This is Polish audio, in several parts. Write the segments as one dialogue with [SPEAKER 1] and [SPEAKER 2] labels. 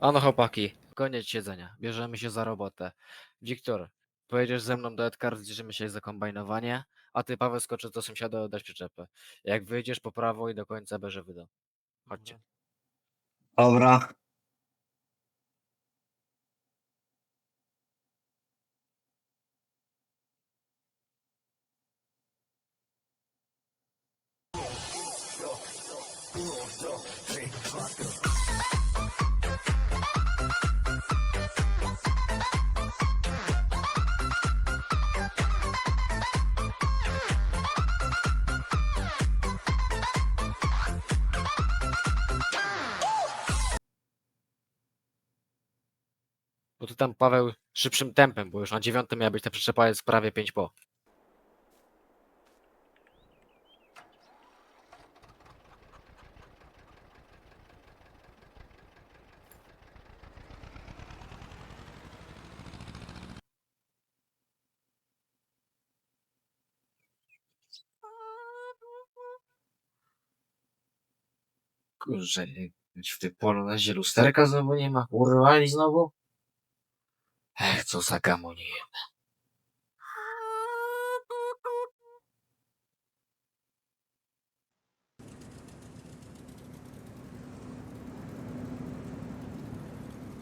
[SPEAKER 1] Ano chłopaki, koniec siedzenia. Bierzemy się za robotę. Wiktor, pojedziesz ze mną do Edkar, zliczymy się za kombajnowanie, a ty Paweł skoczysz do sąsiada oddać przyczepę. Jak wyjdziesz po prawo i do końca bierze wyda. Chodźcie.
[SPEAKER 2] Dobra.
[SPEAKER 1] Tam Paweł szybszym tempem, bo już na dziewiątym miała być ta przyczepa, jest prawie 5 po. Kurczę, w tym polonezie lusterka znowu nie ma. Urwali znowu? Co za gamonie.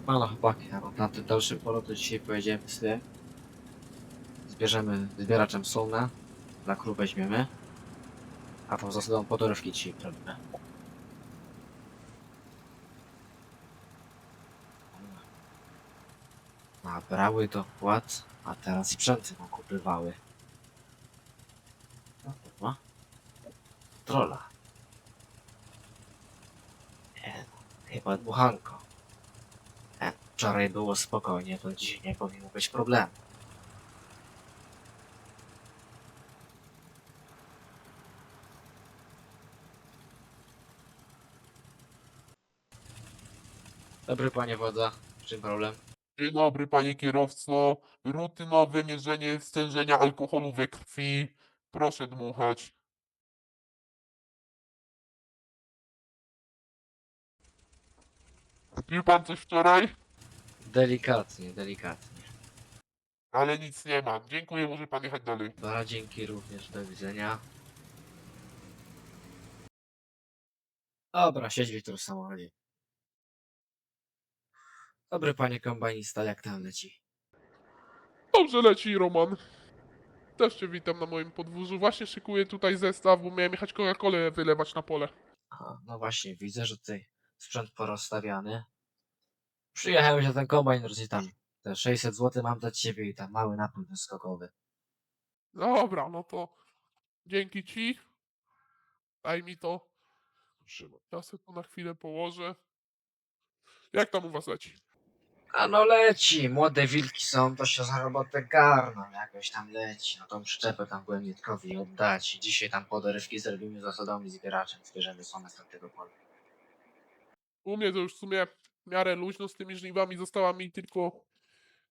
[SPEAKER 1] No no chłopaki, a na ten dalszy polu to dzisiaj pojedziemy sobie. Zbierzemy zbieraczem solne. Dla krów weźmiemy. A tą zasadą podorówki dzisiaj robimy. Nabrały do płac, a teraz sprzęty nakupywały. No to ma. Trola. Nie, chyba dmuchanko. E, wczoraj było spokojnie, to dzisiaj nie powinno być problemu. Dobry panie wodza, czym problem?
[SPEAKER 3] Dzień dobry, panie kierowco. Rutynowe mierzenie stężenia alkoholu we krwi. Proszę dmuchać. Pił pan coś wczoraj?
[SPEAKER 1] Delikatnie, delikatnie.
[SPEAKER 3] Ale nic nie ma. Dziękuję, może pan jechać dalej.
[SPEAKER 1] Dobra, dzięki również, do widzenia. Dobra, siedź Wiktor w samochodzie. Dobry panie kombajnista, jak tam leci?
[SPEAKER 3] Dobrze leci, Roman. Też cię witam na moim podwórzu. Właśnie szykuję tutaj zestaw, bo miałem jechać Coca-Colę wylewać na pole.
[SPEAKER 1] Aha, no właśnie, widzę, że tutaj sprzęt porozstawiany. Przyjechałem się ten kombajn rozliczam. Te 600 zł mam dla ciebie i tam mały napój wyskokowy.
[SPEAKER 3] Dobra, no to dzięki ci. Daj mi to. Trzymaj. Ja sobie to na chwilę położę. Jak tam u was leci?
[SPEAKER 1] A no leci, młode wilki są, to się za robotę garną, jakoś tam leci. No tą przyczepę tam byłem Nitkowi oddać i dzisiaj tam podorywki zrobimy z osadami zbieraczem, zbierzemy są z tamtego pola.
[SPEAKER 3] U mnie to już w sumie w miarę luźno z tymi żniwami. Została mi tylko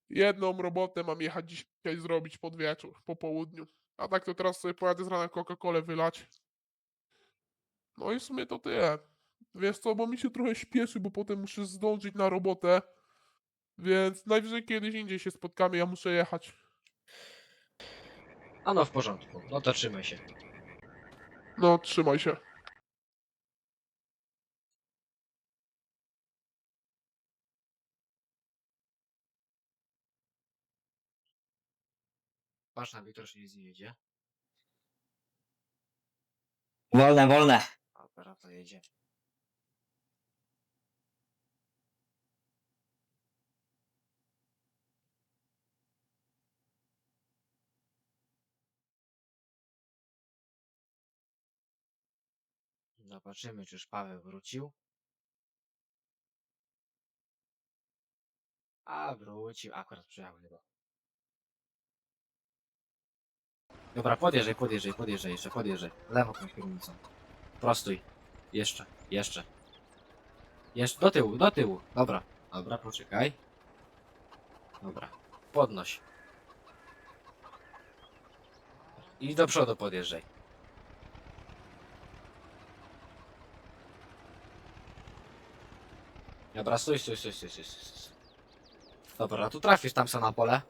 [SPEAKER 3] jedną robotę. Mam jechać dzisiaj zrobić pod wieczór, po południu. A tak to teraz sobie pojadę z rana Coca-Colę wylać. No i w sumie to tyle. Wiesz co, bo mi się trochę śpieszy, bo potem muszę zdążyć na robotę. Więc najwyżej kiedyś indziej się spotkamy, ja muszę jechać.
[SPEAKER 1] A no w porządku, no to trzymaj się.
[SPEAKER 3] No, trzymaj się.
[SPEAKER 1] Patrz na Wiktor, czy nic nie jedzie.
[SPEAKER 2] Wolne, wolne.
[SPEAKER 1] Opera to jedzie. Zobaczymy, czy już Paweł wrócił. A, wrócił. Akurat przyjechał chyba. Dobra, podjeżdżaj, podjeżdżaj, podjeżdżaj, jeszcze podjeżdżaj. Lewo tą kierownicą. Prostuj. Jeszcze, jeszcze. Jeszcze, do tyłu, do tyłu. Dobra, dobra, poczekaj. Dobra, podnoś. I do przodu podjeżdżaj. Dobra, stój, stój, stój, stój, stój, stój. Dobra, tu trafisz tam sobie na pole.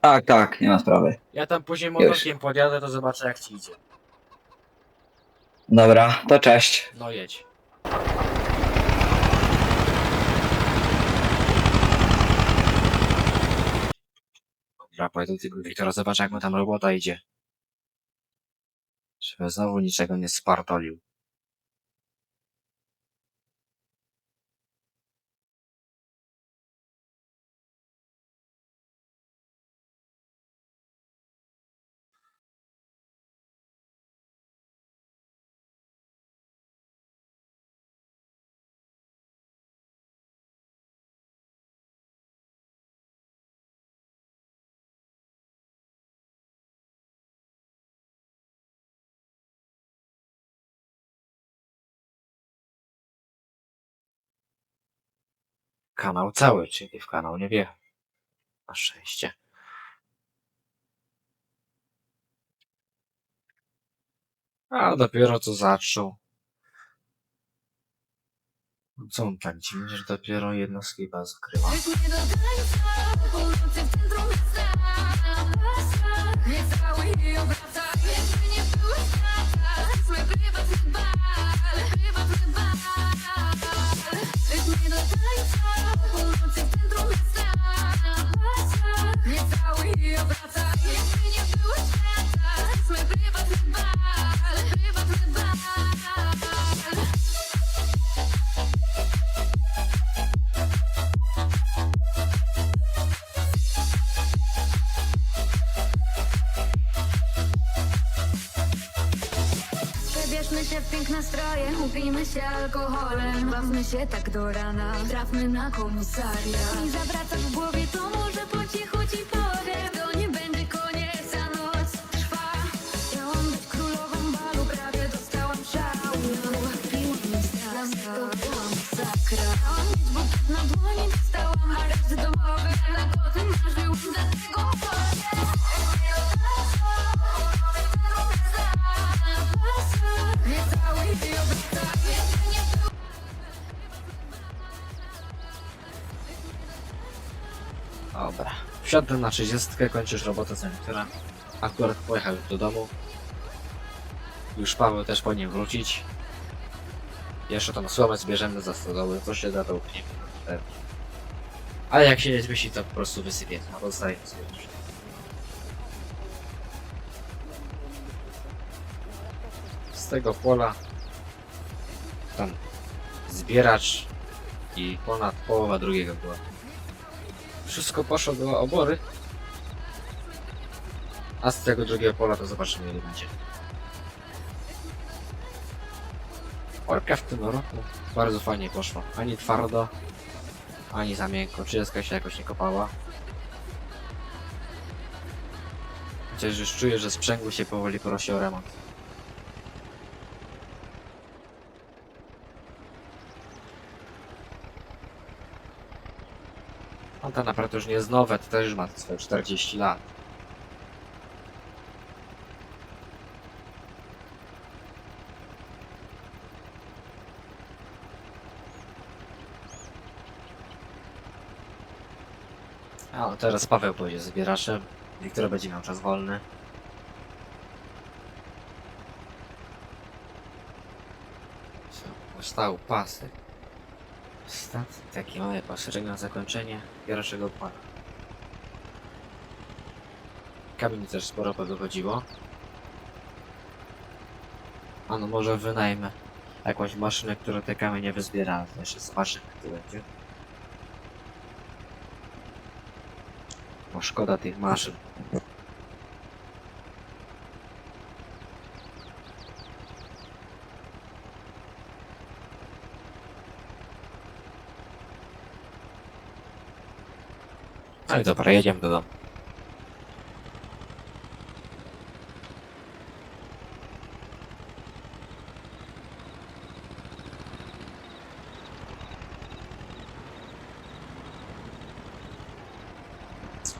[SPEAKER 2] Tak, tak, nie ma sprawy.
[SPEAKER 1] Ja tam później motorkiem podjadę, to zobaczę jak ci idzie.
[SPEAKER 2] Dobra, to cześć.
[SPEAKER 1] No jedź. Dobra, pojadę do tego Wiktora, zobacz jak mu tam robota idzie. Żeby znowu niczego nie spartolił. Kanał cały, czyli w kanał nie wie. Na szczęście. A dopiero co zaczął. Co on tak dziwnie, że dopiero jednostki chyba zakrywa.
[SPEAKER 4] Weź mnie upijmy się alkoholem Bawmy się tak do rana, trafmy na komisariat. I zawracasz w głowie, to może po cichu
[SPEAKER 1] Dobra. Wsiadłem na 30, kończysz robotę sanitora. Akurat pojechał już do domu. Już Paweł też powinien wrócić. Jeszcze tą słomę zbierzemy za stodoły, co się da to upniemy. Ale jak się nie zmieści, to po prostu już. Z tego pola tam zbieracz i ponad połowa drugiego była. Wszystko poszło do obory. A z tego drugiego pola to zobaczymy ile będzie. Orka w tym roku bardzo fajnie poszła. Ani twardo, ani za miękko. 30 się jakoś nie kopała. Chociaż już czuję, że sprzęgło się powoli prosi o remont. On to naprawdę już nie jest nowe, to też ma swoje 40 lat. A no teraz Paweł pójdzie z zbieraczem. Wiktor będzie miał czas wolny. Stał pasek. Stat, taki mamy paszerek na zakończenie pierwszego pana. Kamień też sporo wychodziło. A no może wynajmę jakąś maszynę, która te kamienie wyzbiera. To jeszcze zobaczymy jak to będzie. Bo szkoda tych maszyn. Ale dobra, jedziemy do domu.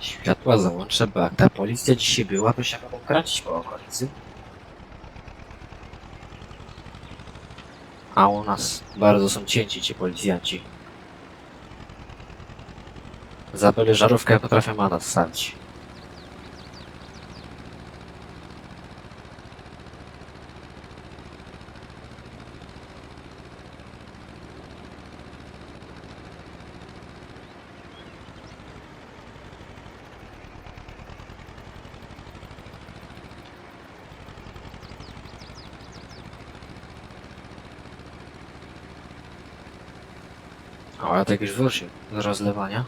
[SPEAKER 1] Światła załączę, bo jak ta policja dzisiaj była, to się mogą kręcić po okolicy. A u nas bardzo są cięci ci policjanci. Za byle żarówkę potrafią mandat wstawić. O, ale to jakiś z rozlewania.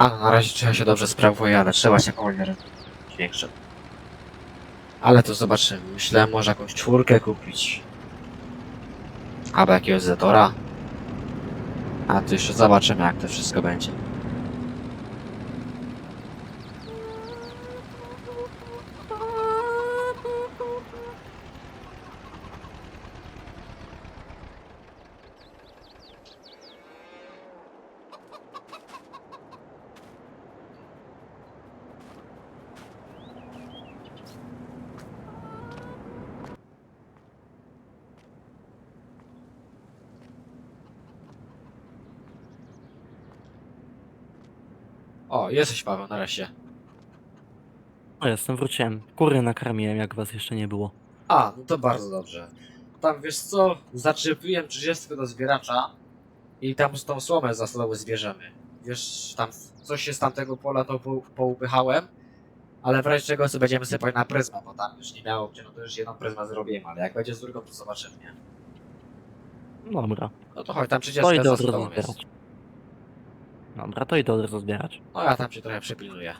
[SPEAKER 1] A, na razie trzeba się dobrze sprawuje, ale trzeba się powoli większe. Ale to zobaczymy. Myślałem może jakąś czwórkę kupić. Albo jakiegoś Zetora. A to jeszcze zobaczymy jak to wszystko będzie. O, jesteś Paweł, nareszcie.
[SPEAKER 5] O, jestem, wróciłem. Kury nakarmiłem, jak was jeszcze nie było.
[SPEAKER 1] A, no to bardzo dobrze. Tam wiesz co, zaczepiłem 30 do zbieracza i tam z tą słomę za stołu zbierzemy. Wiesz, tam coś się z tamtego pola to po, poupychałem, ale w razie czego sobie będziemy sypać na pryzmę, bo tam już nie miało gdzie, no to już jedną pryzmę zrobiłem, ale jak będzie z drugą to zobaczymy, nie?
[SPEAKER 5] Dobra,
[SPEAKER 1] No to chodź, tam 30
[SPEAKER 5] to idę
[SPEAKER 1] za
[SPEAKER 5] od razu
[SPEAKER 1] stołem jest.
[SPEAKER 5] zbierać. Dobra, to idę od razu zbierać.
[SPEAKER 1] No ja tam cię trochę przypilnuję.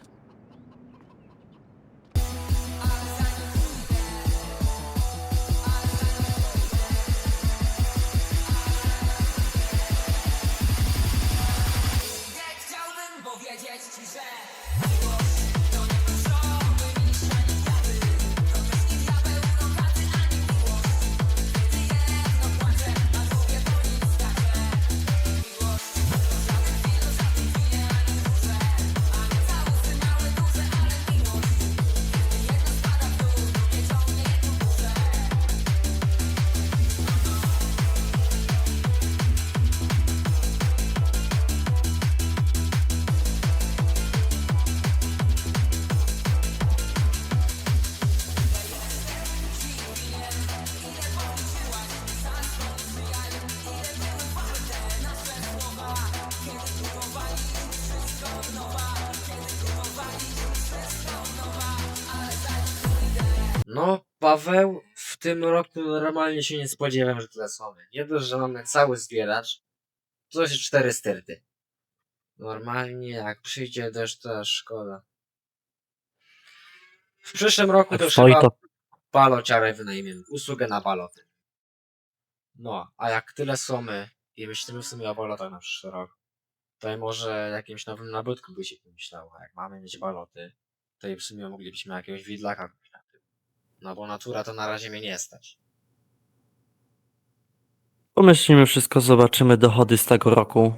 [SPEAKER 1] No, Paweł, w tym roku normalnie się nie spodziewam, że tyle słomy. Nie dość, że mamy cały zbieracz, to jest cztery styrty. Normalnie, jak przyjdzie deszcz, to szkoda. W przyszłym roku to
[SPEAKER 5] Jak stoi,
[SPEAKER 1] chyba
[SPEAKER 5] to
[SPEAKER 1] balociarę wynajmiemy, usługę na baloty. No, a jak tyle słomy i myślimy w sumie o balotach na przyszły rok, to może jakimś nowym nabytku by się pomyślało. A jak mamy mieć baloty, to i w sumie moglibyśmy jakiegoś widlaka kupić. No bo natura to na razie mnie nie stać.
[SPEAKER 5] pomyślimy wszystko, zobaczymy dochody z tego roku,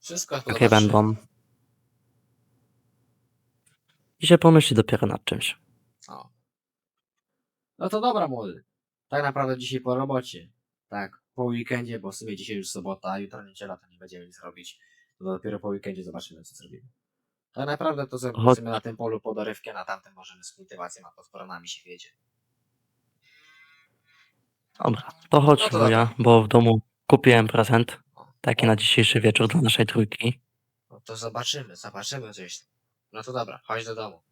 [SPEAKER 1] Wszystko
[SPEAKER 5] jakie
[SPEAKER 1] zobaczymy.
[SPEAKER 5] będą. I się pomyśli dopiero nad czymś.
[SPEAKER 1] O. No to dobra, młody. Tak naprawdę dzisiaj po robocie. Tak, po weekendzie, bo w sumie dzisiaj już sobota, a jutro niedziela, to nie będziemy nic robić. To dopiero po weekendzie zobaczymy, co zrobimy. Tak naprawdę to zrobimy sobie na tym polu podorywkę, na tamtym możemy z kultywacją, a to z się wiedzie.
[SPEAKER 5] Dobra, to chodź
[SPEAKER 1] No to
[SPEAKER 5] wuja, bo w domu kupiłem prezent. Taki na dzisiejszy wieczór dla naszej trójki.
[SPEAKER 1] No to zobaczymy, zobaczymy coś. No to dobra, chodź do domu.